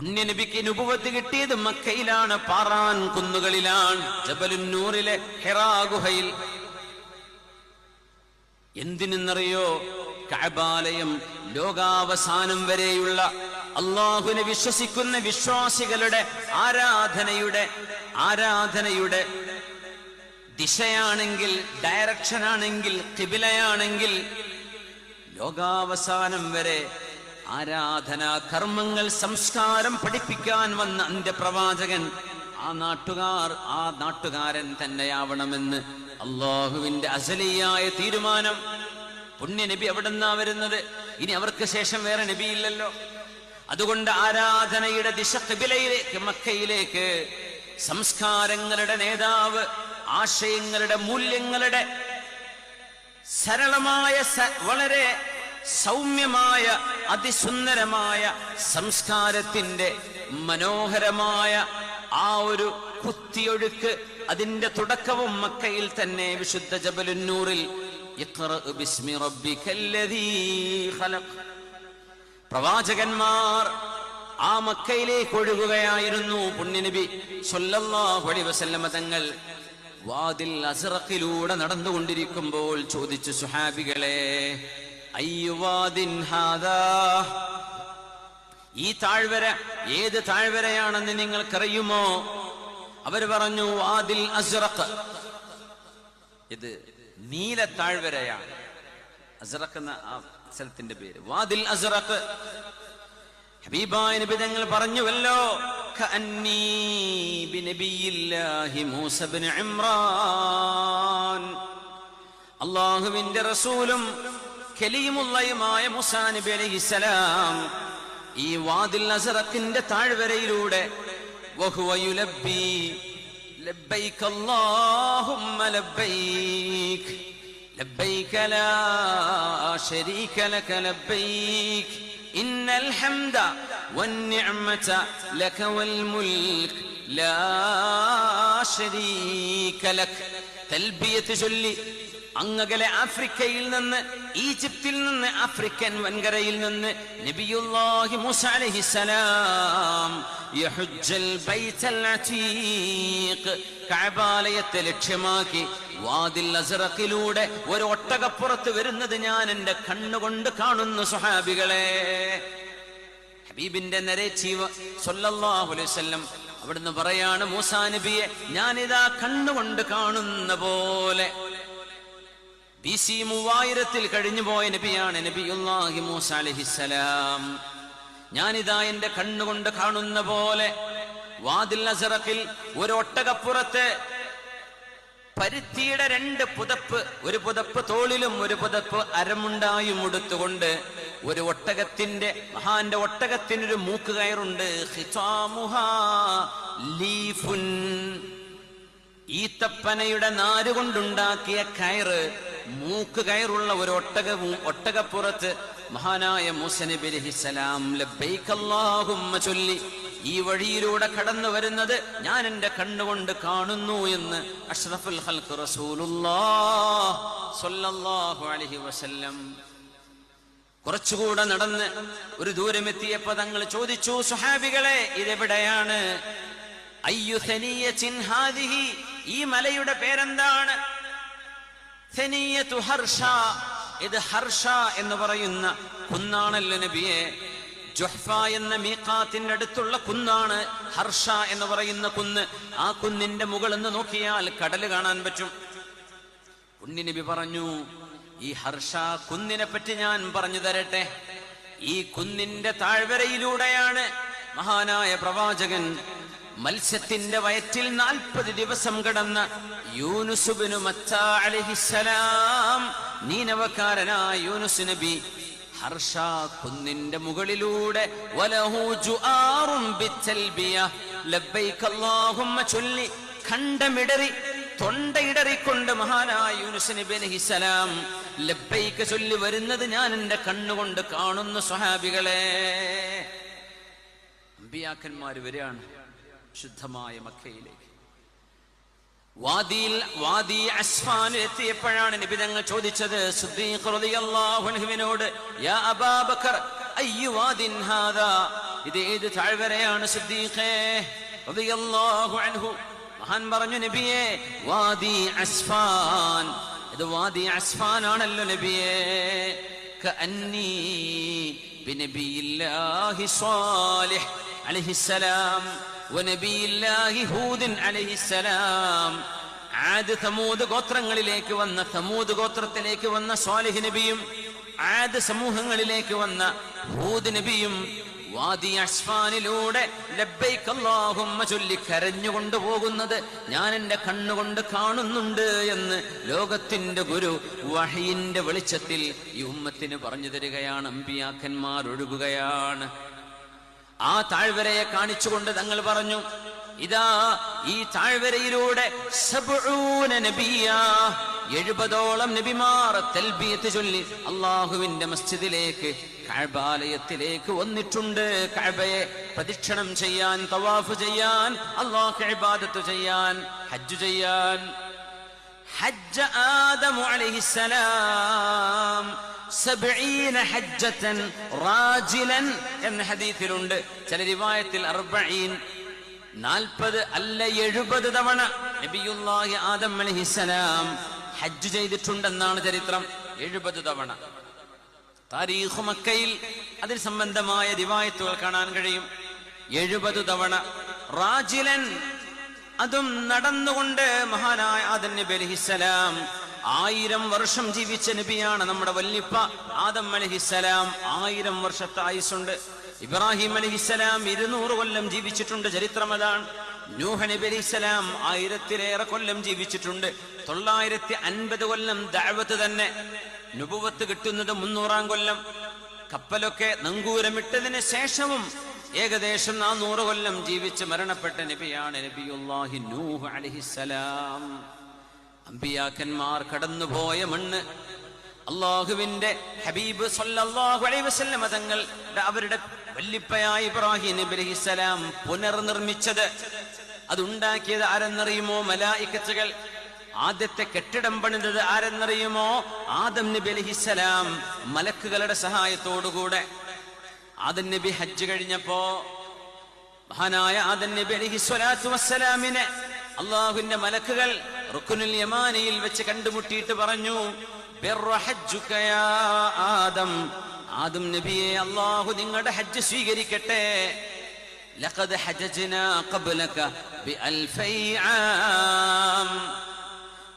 പുണ്യനബിക്ക് നുപുവത്ത് കിട്ടിയത് മക്കയിലാണ് പാറാൻ കുന്നുകളിലാണ് ജബലുന്നൂറിലെ ഹെറാ ഗുഹയിൽ. എന്തിനെന്നറിയോ? കഅബാലയം ലോകാവസാനം വരെയുള്ള അള്ളാഹുവിനെ വിശ്വസിക്കുന്ന വിശ്വാസികളുടെ ആരാധനയുടെ ആരാധനയുടെ ദിശയാണെങ്കിൽ ഡയറക്ഷനാണെങ്കിൽ കിബിലയാണെങ്കിൽ ലോകാവസാനം വരെ ആരാധനാ കർമ്മങ്ങൾ സംസ്കാരം പഠിപ്പിക്കാൻ വന്ന അന്ത്യപ്രവാചകൻ ആ നാട്ടുകാർ ആ നാട്ടുകാരൻ തന്നെയാവണമെന്ന് അള്ളാഹുവിന്റെ അസലിയായ തീരുമാനം. പുണ്യ നബി എവിടെ നിന്നാ വരുന്നത്? ഇനി അവർക്ക് ശേഷം വേറെ നബിയില്ലല്ലോ. അതുകൊണ്ട് ആരാധനയുടെ ദിശ കബിലയിലേക്ക് മക്കയിലേക്ക് സംസ്കാരങ്ങളുടെ നേതാവ് ആശയങ്ങളുടെ മൂല്യങ്ങളുടെ സരളമായ വളരെ സൗമ്യമായ അതിസുന്ദരമായ സംസ്കാരത്തിന്റെ മനോഹരമായ ആ ഒരു കുത്തിയൊഴുക്ക് അതിന്റെ തുടക്കവും മക്കയിൽ തന്നെ വിശുദ്ധ ജബലുന്നൂറിൽ പ്രവാചകന്മാർ ആ മക്കയിലേക്ക് ഒഴുകുകയായിരുന്നു. പുണ്യനബി സൊല്ലാഹുലി വസല്ലമ തങ്ങൾ വാതിൽ അസ്റഖിലൂടെ നടന്നുകൊണ്ടിരിക്കുമ്പോൾ ചോദിച്ചു സുഹാബികളെ ഈ താഴ്വര ഏത് താഴ്വരയാണെന്ന് നിങ്ങൾക്കറിയുമോ? അവർ പറഞ്ഞു വാതിൽ അസ്റഖ്. ഇത് നീല താഴ്വരയാണ്. അസ്റഖ് എന്ന ആ സ്ഥലത്തിന്റെ പേര്. വാതിൽ അസ്റഖ്. ഹബീബായ നബി തങ്ങൾ പറഞ്ഞുവല്ലോ അള്ളാഹുവിന്റെ റസൂലും കലീമുള്ളയുമായ മുസാ നബി അലൈഹിസ്സലാം ഈ വാതിൽ അസറത്തിന്റെ താഴ്വരയിലൂടെ വഹുവ യുലബ്ബി ലബ്ബൈക അല്ലാഹുമ്മ ലബ്ബൈക لبيك لا شريك لك لبيك إن الحمد والنعمة لك والملك لا شريك لك تلبية جلي അങ്ങകലെ ആഫ്രിക്കയിൽ നിന്ന് ഈജിപ്തിൽ നിന്ന് ആഫ്രിക്കൻ വൻകരയിൽ നിന്ന് നബിയുല്ലാഹി മൂസ അലൈഹിസ്സലാം യഹുജ്ജൽ ബൈത്തൽ അതീഖ് കഅബാലയത്തെ ലക്ഷ്യമാക്കി വാതിൽ അസറക്കിലൂടെ ഒരു ഒട്ടകപ്പുറത്ത് വരുന്നത് ഞാൻ എന്റെ കണ്ണുകൊണ്ട് കാണുന്നു സുഹാബികളെ. ഹബീബിന്റെ നരേച്ചീവ അലൈഹി വസല്ലം അവിടുന്ന് പറയാണ് മൂസാ നബിയെ ഞാനിതാ കണ്ണുകൊണ്ട് കാണുന്ന പോലെ ബി സി മൂവായിരത്തിൽ കഴിഞ്ഞുപോയ നബിയാണ് നബിയുല്ലാഹി മൂസ അലഹിസലാം ഞാനിതാ എന്റെ കണ്ണുകൊണ്ട് കാണുന്ന പോലെ വാതിൽ അസറക്കിൽ ഒരു ഒട്ടകപ്പുറത്ത് പരുത്തിയുടെ രണ്ട് പുതപ്പ് ഒരു പുതപ്പ് തോളിലും ഒരു പുതപ്പ് അരമുണ്ടായും ഉടുത്തുകൊണ്ട് ഒരു ഒട്ടകത്തിന്റെ മഹാന്റെ ഒട്ടകത്തിനൊരു മൂക്ക് കയറുണ്ട്. ഈത്തപ്പനയുടെ നാരുകൊണ്ടുണ്ടാക്കിയ കയറ് മൂക്ക് കയറുള്ള ഒരു ഒട്ടകവും ഒട്ടകപ്പുറത്ത് മഹാനായ മൂസനബി ചൊല്ലി ഈ വഴിയിലൂടെ കടന്നു വരുന്നത് ഞാൻ എന്റെ കണ്ണുകൊണ്ട് കാണുന്നു എന്ന് അഷ്റഫുൽ വസല്ലം കുറച്ചുകൂടെ നടന്ന് ഒരു ദൂരമെത്തിയപ്പോ തങ്ങൾ ചോദിച്ചു സുഹാബികളെ ഇതെവിടെയാണ്? ഈ മലയുടെ പേരെന്താണ്? ഹർഷ. ഇത് ഹർഷ എന്ന് പറയുന്ന കുന്നാണല്ലോ നബിയെ. ജുഹ്ഫ എന്ന മീഖാത്തിന്റെ അടുത്തുള്ള കുന്നാണ് ഹർഷ എന്ന് പറയുന്ന കുന്ന്. ആ കുന്നിന്റെ മുകളിൽ നോക്കിയാൽ കടൽ കാണാൻ പറ്റും. ഉണ്ണി നബി പറഞ്ഞു ഈ ഹർഷ കുന്നിനെ പറ്റി ഞാൻ പറഞ്ഞു തരട്ടെ. ഈ കുന്നിന്റെ താഴ്വരയിലൂടെയാണ് മഹാനായ പ്രവാചകൻ മത്സ്യത്തിന്റെ വയറ്റിൽ നാൽപ്പത് ദിവസം കിടന്ന യൂനുസുബിനു മത്താ അലഹിസലാം നീനവക്കാരനായ യൂനുസ് നബി ഹർഷ കുന്നിന്റെ മുകളിലൂടെ ചൊല്ലി ഖണ്ഡമിടറി തൊണ്ടയിടറിക്കൊണ്ട് മഹാനായ യൂനുസ് നബി അലഹിസലാം ലബ്ബൈക ചൊല്ലി വരുന്നത് ഞാൻ എന്റെ കണ്ണുകൊണ്ട് കാണുന്ന സ്വഹാബികളെ. അമ്പിയാക്കന്മാര് വരികയാണ്. ശുദ്ധമായ മക്കയിലേക്ക്. വാദിയിൽ വാദി അസ്ഫാൻ എത്തിയപ്പോഴാണ് നബി തങ്ങൾ ചോദിച്ചത് സിദ്ദീഖ് റളിയല്ലാഹു അൻഹുവിനോട് യാ അബാബക്കർ അയ്യു വാദിൻ ഹാദാ? ഇത് ഏത് താഴ്വരയാണ് സിദ്ദീഖേ? റളിയല്ലാഹു അൻഹു മഹാൻ പറഞ്ഞു നബിയെ വാദി അസ്ഫാൻ. ഇത് വാദി അസ്ഫാൻ ആണല്ലോ നബിയെ. കഅന്നി ബിനബിയില്ലാഹി സ്വാലിഹ് അലൈഹിസ്സലാം. ആദ് തമൂദ് ഗോത്രങ്ങളിലേക്ക് വന്ന സമൂത് ഗോത്രത്തിലേക്ക് വന്ന സ്വാലിഹ് നബിയും ആദ് സമൂഹങ്ങളിലേക്ക് വന്ന ഹൂദ് നബിയും വാദി അസ്ഫാനിലൂടെ ലബ്ബൈക് അല്ലാഹുമ്മ ചൊല്ലി കരഞ്ഞുകൊണ്ട് പോകുന്നത് ഞാൻ എന്റെ കണ്ണുകൊണ്ട് കാണുന്നുണ്ട് എന്ന് ലോകത്തിന്റെ ഗുരു വഹയിന്റെ വെളിച്ചത്തിൽ ഈ ഉമ്മത്തിന് പറഞ്ഞു തരികയാണ് അമ്പിയാക്കന്മാർ ഒഴുകുകയാണ്. ആ താഴ്വരയെ കാണിച്ചുകൊണ്ട് തങ്ങൾ പറഞ്ഞു ഇതാ ഈ താഴ്വരയിലൂടെ എഴുപതോളം നബിമാർ ചൊല്ലി അള്ളാഹുവിന്റെ മസ്ജിദിലേക്ക് കഴബാലയത്തിലേക്ക് വന്നിട്ടുണ്ട്. കഴബയെ പ്രദക്ഷിണം ചെയ്യാൻ തവാഫ് ചെയ്യാൻ അള്ളാഹ് ഇബാദത്ത് ചെയ്യാൻ ഹജ്ജ് ചെയ്യാൻ. ഹജ്ജ ആദമു അലൈഹിസ്സലാം. സബ്ഈന ഹജ്ജത്തൻ റാജിലൻ എന്ന ഹദീസിലുണ്ട് ചില റിവായത്തിൽ അർബീൻ നാൽപ്പത് അല്ല എഴുപത് തവണ നബിയുല്ലാഹി ആദം അലഹിസലാം ഹജ്ജ് ചെയ്തിട്ടുണ്ടെന്നാണ് ചരിത്രം. എഴുപത് തവണ. താരീഖ് മക്കയിൽ അതിൽ സംബന്ധമായ റിവായത്തുകൾ കാണാൻ കഴിയും. എഴുപത് തവണ. റാജിലൻ അതും നടന്നുകൊണ്ട് മഹാനായ ആദം നബി അലഹിസലാം ആയിരം വർഷം ജീവിച്ച നബിയാണ് നമ്മുടെ വല്ലിപ്പ ആദം അലഹിസലാം ആയിരം വർഷത്തെ ആയുസുണ്ട് ഇബ്രാഹിം അലഹിസലാം ഇരുന്നൂറ് കൊല്ലം ജീവിച്ചിട്ടുണ്ട് ചരിത്രം അതാണ്. നൂഹ് നബി അലിസ്ലാം ആയിരത്തിലേറെ കൊല്ലം ജീവിച്ചിട്ടുണ്ട്. തൊള്ളായിരത്തി അൻപത് കൊല്ലം ദഅവത്ത് തന്നെ നുപുവത്ത് കിട്ടുന്നത് മുന്നൂറാം കൊല്ലം. കപ്പലൊക്കെ നങ്കൂരമിട്ടതിന് ശേഷവും ഏകദേശം നാനൂറ് കൊല്ലം ജീവിച്ച് മരണപ്പെട്ട നബിയാണ് നബിയുല്ലാഹി നൂഹ് അലഹിസലാം അമ്പിയാക്കന്മാർ കടന്നുപോയ മണ്ണ് അള്ളാഹുവിന്റെ ഹബീബ് സല്ലല്ലാഹു അലൈഹി വസല്ലം തങ്ങൾ അവരുടെ വല്ലിപ്പയായ ഇബ്രാഹിം നബി പുനർനിർമ്മിച്ചത്. അതുണ്ടാക്കിയത് ആരെന്നറിയുമോ? മലായിക്കത്തുകൾ. ആദ്യത്തെ കെട്ടിടം പണിതത് ആരെന്നറിയുമോ? ആദം നബി അലഹിസ്സലാം മലക്കുകളുടെ സഹായത്തോടുകൂടെ. ആദം നബി ഹജ്ജ് കഴിഞ്ഞപ്പോ മഹാനായ ആദം നബി അലഹിസ്വലാത്തു വസ്സലാമിനെ അള്ളാഹുവിന്റെ മലക്കുകൾ റുക്കുനുൽ യമാനിയിൽ വെച്ച് കണ്ടുമുട്ടിയിട്ട് പറഞ്ഞു "ബിർറ യാ ആദം ആദം നബിയെ അള്ളാഹു നിങ്ങളുടെ ഹജ്ജ് സ്വീകരിക്കട്ടെ. ലഖദ് ഖബ്ലക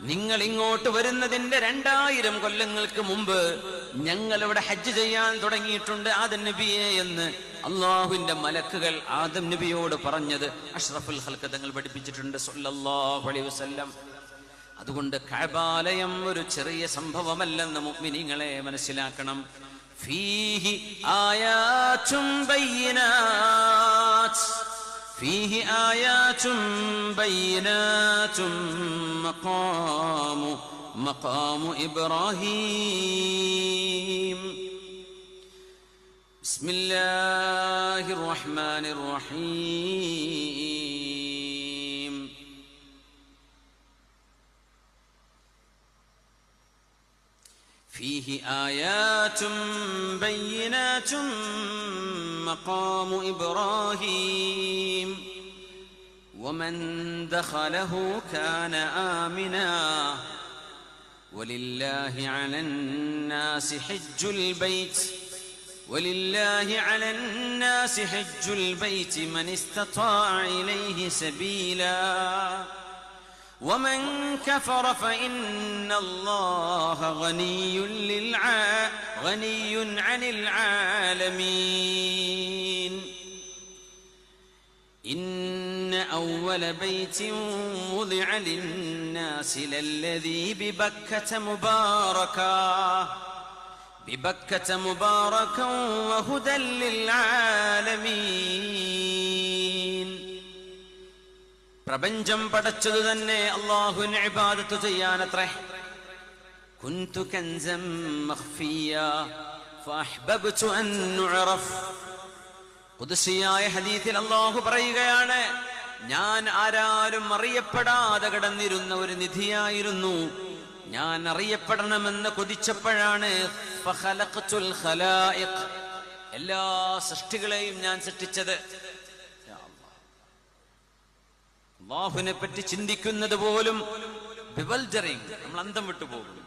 നിങ്ങൾ ഇങ്ങോട്ട് വരുന്നതിന്റെ രണ്ടായിരം കൊല്ലങ്ങൾക്ക് മുമ്പ് ഞങ്ങൾ ഇവിടെ ഹജ്ജ് ചെയ്യാൻ തുടങ്ങിയിട്ടുണ്ട് ആദം നബിയെ എന്ന് അള്ളാഹുവിന്റെ മലക്കുകൾ ആദം നബിയോട് പറഞ്ഞത് അഷ്റഫുൽ ഹൽക്കതങ്ങൾ പഠിപ്പിച്ചിട്ടുണ്ട് സല്ലല്ലാഹു അലൈഹി വസല്ലം. അതുകൊണ്ട് കഴബാലയം ഒരു ചെറിയ സംഭവമല്ലെന്ന് മുഗ്മിനിങ്ങളെ മനസ്സിലാക്കണം. ഫീഹി ആയാച്ചും ഫീഹി ആയാച്ചും ബയ്യനാച്ചും മഖാമു മഖാമു ഇബ്രാഹീം. ബിസ്മില്ലാഹിർ റഹ്മാനിർ റഹീം. فيه آيات بينات مقام إبراهيم. ومن دخله كان آمنا. ولله على الناس حج البيت. ولله على الناس حج البيت. من استطاع إليه سبيلا. ومن كفر فإن الله غني للع... غني عن العالمين. إن أول بيت وضع للناس للذي ببكة مباركا ببكة مباركا وهدى للعالمين. പ്രപഞ്ചം പടച്ചതു തന്നെ അള്ളാഹുവിന് ഇബാദത്ത് ചെയ്യാനത്രേ. നുഅറഫ് ഖുദ്സിയായ ഹദീത്തിൽ അള്ളാഹു പറയുകയാണ് ഞാൻ ആരാരും അറിയപ്പെടാതെ കിടന്നിരുന്ന ഒരു നിധിയായിരുന്നു. ഞാൻ അറിയപ്പെടണമെന്ന് കൊതിച്ചപ്പോഴാണ് എല്ലാ സൃഷ്ടികളെയും ഞാൻ സൃഷ്ടിച്ചത്. അള്ളാഹുവിനെ പറ്റി ചിന്തിക്കുന്നത് പോലും നമ്മൾ അന്തം വിട്ടുപോകും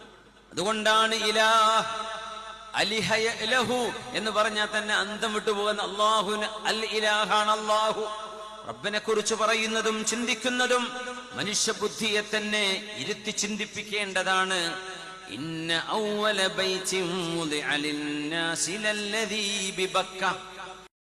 അതുകൊണ്ടാണ് ഇലാഹ് അലിഹയ എന്ന് പറഞ്ഞാൽ തന്നെ അന്തം വിട്ടുപോകുന്ന അള്ളാഹുന് അൽ ഇലാഹാണ് അള്ളാഹു റബ്ബിനെ കുറിച്ച് പറയുന്നതും ചിന്തിക്കുന്നതും മനുഷ്യ ബുദ്ധിയെ തന്നെ ഇരുത്തി ചിന്തിപ്പിക്കേണ്ടതാണ്. ഇന്ന ഔവല ബൈത്തിൻ മുദിഅ ലിന്നാസി ലല്ലദീ ബിബക്ക